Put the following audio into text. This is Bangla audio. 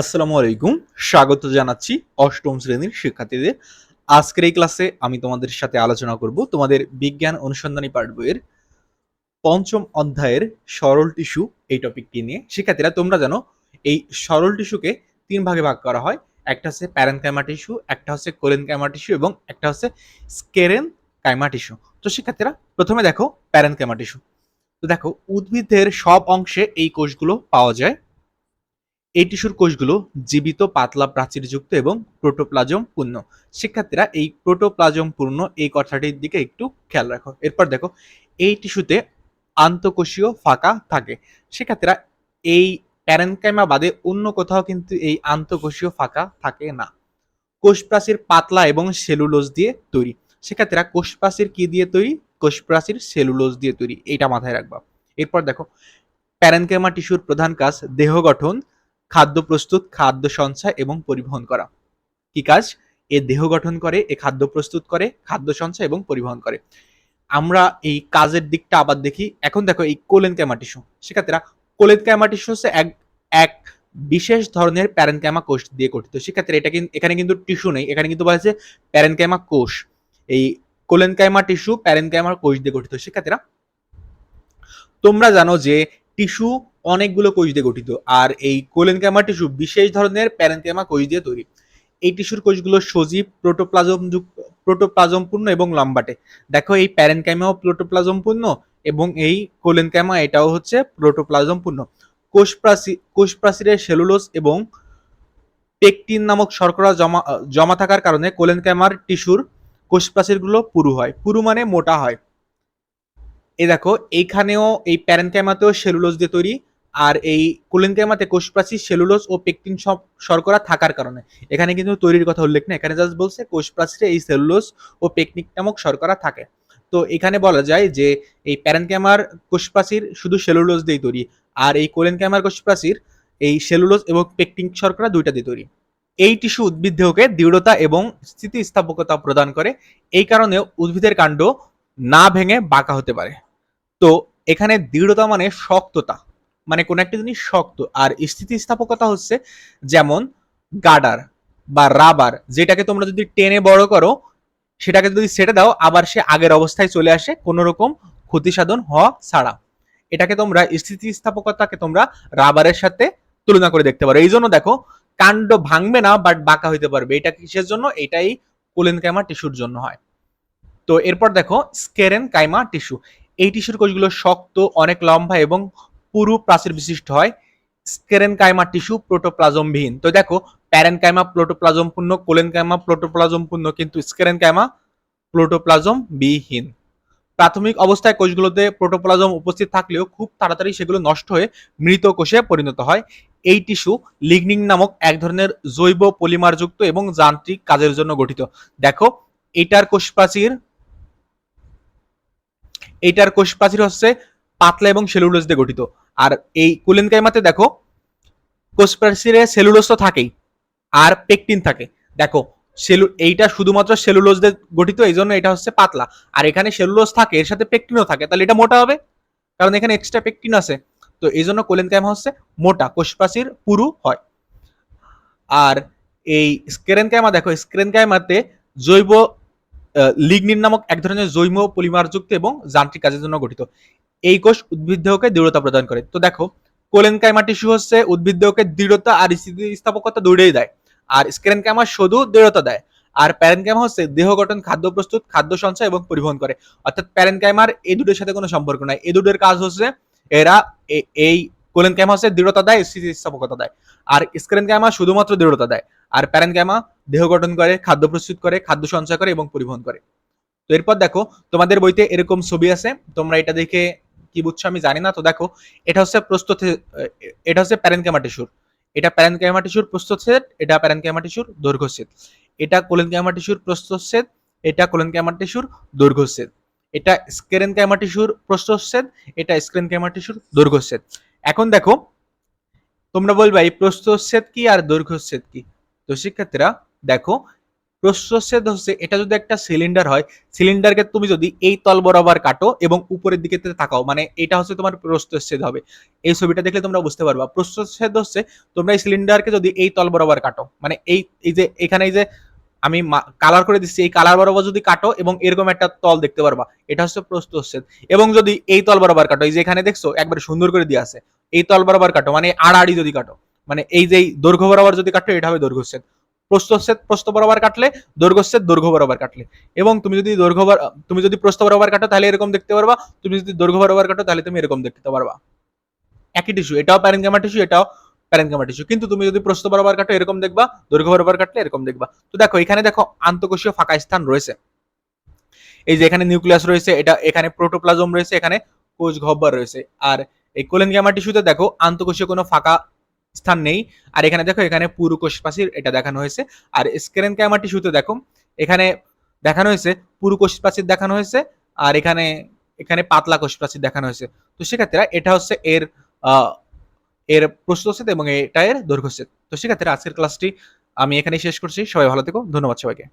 আসসালামু আলাইকুম। স্বাগত জানাচ্ছি অষ্টম শ্রেণির শিক্ষার্থীদের। আজকের এই ক্লাসে আমি তোমাদের সাথে আলোচনা করব তোমাদের বিজ্ঞান অনুসন্ধানী পাঠ বইয়ের পঞ্চম অধ্যায়ের সরল টিস্যু এই টপিকটি নিয়ে। শিক্ষার্থীরা, তোমরা জানো, এই সরল টিস্যুকে তিন ভাগে ভাগ করা হয়। একটা হচ্ছে প্যারেনকাইমা টিস্যু, একটা হচ্ছে কোলেনকাইমা টিস্যু এবং একটা হচ্ছে স্কেরেন কাইমা টিস্যু। তো শিক্ষার্থীরা, প্রথমে দেখো প্যারেনকাইমা টিস্যু। তো দেখো, উদ্ভিদের সব অংশে এই কোষগুলো পাওয়া যায়। এই টিস্যুর কোষগুলো জীবিত, পাতলা, প্রাচীরযুক্ত এবং প্রোটোপ্লাজম পূর্ণ। শিক্ষার্থীরা এই প্রোটোপ্লাজম পূর্ণ এই কথাটির দিকে একটু খেয়াল রাখো। এরপর দেখো, এই টিস্যুতে আন্তঃকোষীয় ফাঁকা থাকে। শিক্ষার্থীরা এই প্যারেনকাইমা বাদে অন্য কোথাও কিন্তু এই আন্তঃকোষীয় ফাঁকা থাকে না। কোষপ্রাচীর পাতলা এবং সেলুলোজ দিয়ে তৈরি। শিক্ষার্থীরা কোষ প্রাচীর কি দিয়ে তৈরি? কোষ প্রাচীর সেলুলোজ দিয়ে তৈরি। এটা মাথায় রাখবা। এরপর দেখো, প্যারেনকাইমা টিস্যুর প্রধান কাজ দেহ গঠন খাদ্য প্রস্তুত, খাদ্য সঞ্চয় এবং পরিবহন করা। কি কাজ? এ দেহ গঠন করে, এ খাদ্য প্রস্তুত করে, খাদ্য সঞ্চয় এবং পরিবহন করে। আমরা এই কাজের দিকটা আবার দেখি। এখন দেখো এই কোলেন ক্যামা টিস্যু। শিক্ষার্থীরা, কোলেন ক্যামা হচ্ছে এক এক বিশেষ ধরনের প্যারেনক্যামা কোষ দিয়ে গঠিত। সেক্ষেত্রে এটা কিন্তু এখানে কিন্তু টিস্যু নেই। এখানে কিন্তু বলা হয়েছে প্যারেনক্যামা কোষ। এই কোলেনকাইমা টিস্যু প্যারেনক্যামার কোষ দিয়ে গঠিত। শিক্ষার্থীরা, তোমরা জানো যে টিস্যু অনেকগুলো কোষ দিয়ে গঠিত। আর এই কোলেনক্যামা টিস্যু বিশেষ ধরনের প্যারেনক্যামা কোষ দিয়ে তৈরি। এই টিস্যুর কোষগুলো সজীব, প্রোটোপ্লাজম যুক্ত প্রোটোপ্লাজম পূর্ণ এবং লম্বাটে। দেখো, এই প্যারেনক্যামাও প্রোটোপ্লাজম পূর্ণ এবং এই কোলেনক্যামা এটাও হচ্ছে প্রোটোপ্লাজম পূর্ণ কোষ প্রাচীর কোষ সেলুলোজ এবং পেকটিন নামক শর্করা জমা জমা থাকার কারণে কোলেনক্যামার টিস্যুর কোষ প্রাচীরগুলো পুরু হয়। পুরু মানে মোটা হয়। এই দেখো, এইখানেও এই প্যারেনক্যামাতেও সেলুলোজ দিয়ে তৈরি। আর এই কোলেনক্যামাতে কোষ প্রাচীর সেলুলোজ ও পেকটিন শর্করা থাকার কারণে। এখানে কিন্তু তৈরির কথা উল্লেখ নেই। এখানে জাস্ট বলছে কোষ প্রাচীরে এই সেলুলোজ ও পেকনিক নামক শর্করা থাকে। তো এখানে বলা যায় যে এই প্যারেনক্যামার কোষ প্রাচীর শুধু সেলুলোজ দিয়ে তৈরি। আর এই কোলেনক্যামার কোষ প্রাচীর এই সেলুলোজ এবং পেকটিন শর্করা দুইটা দিয়ে তৈরি। এই টিস্যু উদ্ভিদ দেহকে দৃঢ়তা এবং স্থিতিস্থাপকতা প্রদান করে। এই কারণে উদ্ভিদের কাণ্ড না ভেঙে বাঁকা হতে পারে। তো এখানে দৃঢ়তা মানে শক্ততা। মানে কোন একটা জিনিস শক্ত। আর স্থিতিস্থাপকতা হচ্ছে যেমন গার্ডার বা রাবার, যেটাকে তোমরা যদি টেনে বড় করো, সেটাকে যদি সেটে দাও, আবার সে আগের অবস্থায় চলে আসে কোনো রকম ক্ষতি সাধন হওয়া ছাড়া। এটাকে তোমরা স্থিতিস্থাপকতাকে তোমরা রাবারের সাথে তুলনা করে দেখতে পারো। এই জন্য দেখো, কাণ্ড ভাঙবে না বাট বাঁকা হইতে পারবে। এটা কিসের জন্য? এটাই কোলেন কাইমা টিস্যুর জন্য হয়। তো এরপর দেখো, স্কেরেন কাইমা টিস্যু। এই টিস্যুর কোষগুলো শক্ত, অনেক লম্বা এবং পুরু প্রাচীর বিশিষ্ট হয় স্কেরেন কাইমা টিস্যু প্রোটোপ্লাজমবিহীন। তো দেখো প্যারেন কাইমা প্লোটোপ্লাজম পূর্ণ কোলেন কাইমা প্লোটোপ্লাজম পূর্ণ কিন্তু স্কেরেন কাইমা প্লোটোপ্লাজম বিহীন প্রাথমিক অবস্থায় কোষগুলোতে প্রোটোপ্লাজম উপস্থিত থাকলেও খুব তাড়াতাড়ি সেগুলো নষ্ট হয়ে মৃত কোষে পরিণত হয়। এই টিস্যু লিগনিং নামক এক ধরনের জৈব পলিমারযুক্ত এবং যান্ত্রিক কাজের জন্য গঠিত। দেখো, এটার কোষ প্রাচীর এইটার কোষ প্রাচীর হচ্ছে পাতলা এবং সেলুলোজ দিয়ে গঠিত। আর এই কুলেনকাইমাতে দেখো কোষ প্রাচীরে সেলুলোজ তো থাকেই, আর পেকটিন থাকে। দেখো, সেলু, এইটা শুধুমাত্র সেলুলোজ দিয়ে গঠিত, এই জন্য এটা হচ্ছে পাতলা। আর এখানে সেলুলোজ থাকে, এর সাথে পেকটিনও থাকে, তাহলে এটা মোটা হবে? কারণ এখানে এক্সট্রা পেকটিন আছে। তো এই জন্য কোলেনকাইমা হচ্ছে মোটা কোষ প্রাচীর পুরু হয়। আর এই স্কেরেনকাইমা, দেখো, স্কেরেনকাইমাতে জৈব লিগনিন নামক এক ধরনের জৈব পলিমারযুক্ত এবং যান্ত্রিক কাজের জন্য গঠিত। এই কোষ উদ্ভিদ দেহকে দৃঢ়তা প্রদান করে। তো দেখো কোলেনকাইমা টিস্যু হচ্ছে উদ্ভিদ দেহকে দৃঢ়তা আর স্থিতিস্থাপকতা দুইটাই দেয়, আর স্কেরেনকাইমা শুধু দৃঢ়তা দেয়, আর প্যারেনকাইমা হচ্ছে দেহ গঠন, খাদ্য প্রস্তুত, খাদ্য সঞ্চয় এবং পরিবহন করে। অর্থাৎ প্যারেনকাইমার এই দুটোর সাথে কোনো সম্পর্ক নাই। এই দুটোর কাজ হচ্ছে এরা এই কোলেনকাইমা হচ্ছে দৃঢ়তা দেয়, স্থিতিস্থাপকতা দেয়, আর স্কেরেনকাইমা শুধুমাত্র দৃঢ়তা দেয়, আর প্যারেনকাইমা দেহ গঠন করে, খাদ্য প্রস্তুত করে, খাদ্য সঞ্চয় করে এবং পরিবহন করে। তো এরপর দেখো, তোমাদের বইতে এরকম ছবি আছে, তোমরা এটা দেখে কি বুঝছ আমি জানি না। তো দেখো, এটা হচ্ছে প্রস্তুত, এটা হচ্ছে প্যারেনকাইমা টিস্যুর এটা প্যারেনকাইমা টিস্যুর সেট, এটা প্যারেনকাইমা টিস্যুর দৈর্ঘ্য সেট। এটা কোলেনকাইমা টিস্যুর সেট, এটা কোলেনকাইমা টিস্যুর দৈর্ঘ্য সেট। এটা স্কেরেনকাইমা টিস্যুর প্রস্তুত সেট, এটা স্কেরেনকাইমা টিস্যুর দৈর্ঘ্য সেট। এখন দেখো, তোমরা বলবে, এই প্রস্তুত সেট কি আর দৈর্ঘ্য সেট কি? তো শিক্ষার্থীরা দেখো প্রস্থচ্ছেদ হচ্ছে, এটা যদি একটা সিলিন্ডার হয় সিলিন্ডারকে তুমি যদি এই তল বরাবর কাটো এবং উপরের দিকে তাকাও মানে এটা হচ্ছে তোমার প্রস্থচ্ছেদ হবে। এই ছবিটা দেখলে তোমরা বুঝতে পারবা। প্রস্থচ্ছেদ হচ্ছে, তোমরা এই সিলিন্ডারকে যদি এই তল বরাবর কাটো মানে এই এই যে, এখানে এই যে, আমি কালার করে দিচ্ছি, এই কালার বরাবর যদি কাটো এবং এরকম একটা তল দেখতে পারবা, এটা হচ্ছে প্রস্থচ্ছেদ এবং যদি এই তল বরাবর কাটো, এই যে এখানে দেখছ, একবার সুন্দর করে দিয়ে আছে, এই তল বরাবর কাটো মানে আড়াআড়ি যদি কাটো মানে এই যে দৈর্ঘ্য বরাবর যদি কাটো, এটা হবে দৈর্ঘ্যচ্ছেদ। প্রস্থচ্ছেদ প্রস্থ বরাবর কাটলে দৈর্ঘ্যচ্ছেদ দৈর্ঘ্য বরাবর কাটলে। এবং তুমি যদি দৈর্ঘ্য তুমি যদি প্রস্থ বরাবর কাটো, তাহলে এরকম দেখতে পারবা। তুমি যদি দৈর্ঘ্য বরাবর কাটো, তাহলে তুমি এরকম দেখতে পারবা। একই টিস্যু এটাও প্যারেনকামা টিস্যু এটাও প্যারেনকামা টিস্যু কিন্তু তুমি যদি প্রস্থ বরাবর কাটো, এরকম দেখবা, দৈর্ঘ্য বরাবর কাটলে এরকম দেখবা। তো দেখো, এখানে দেখো আন্তঃকোষীয় ফাঁকা স্থান রয়েছে। এই যে এখানে নিউক্লিয়াস রয়েছে, এটা এখানে প্রোটোপ্লাজম রয়েছে, এখানে কোষ গহ্বর রয়েছে। আর এই কোলেনগ্যামা টিস্যুতে দেখো, আন্তঃকোষীয় কোনো ফাঁকা স্থান নেই। আর এখানে দেখো, এখানে পুরু কোষপাশির এটা দেখানো হয়েছে। আর স্ক্রেন ক্যামা টিস্যুতে দেখো, এখানে দেখানো হয়েছে, পুরু কোষপাশির দেখানো হয়েছে, আর এখানে এখানে পাতলা কোষপ্রাচীর দেখানো হয়েছে। তো সেক্ষেত্রে এটা হচ্ছে এর এর প্রস্তুত এবং এটা এর দৈর্ঘ্য তো সেক্ষেত্রে আজকের ক্লাসটি আমি এখানেই শেষ করছি। সবাই ভালো থেকো। ধন্যবাদ সবাইকে।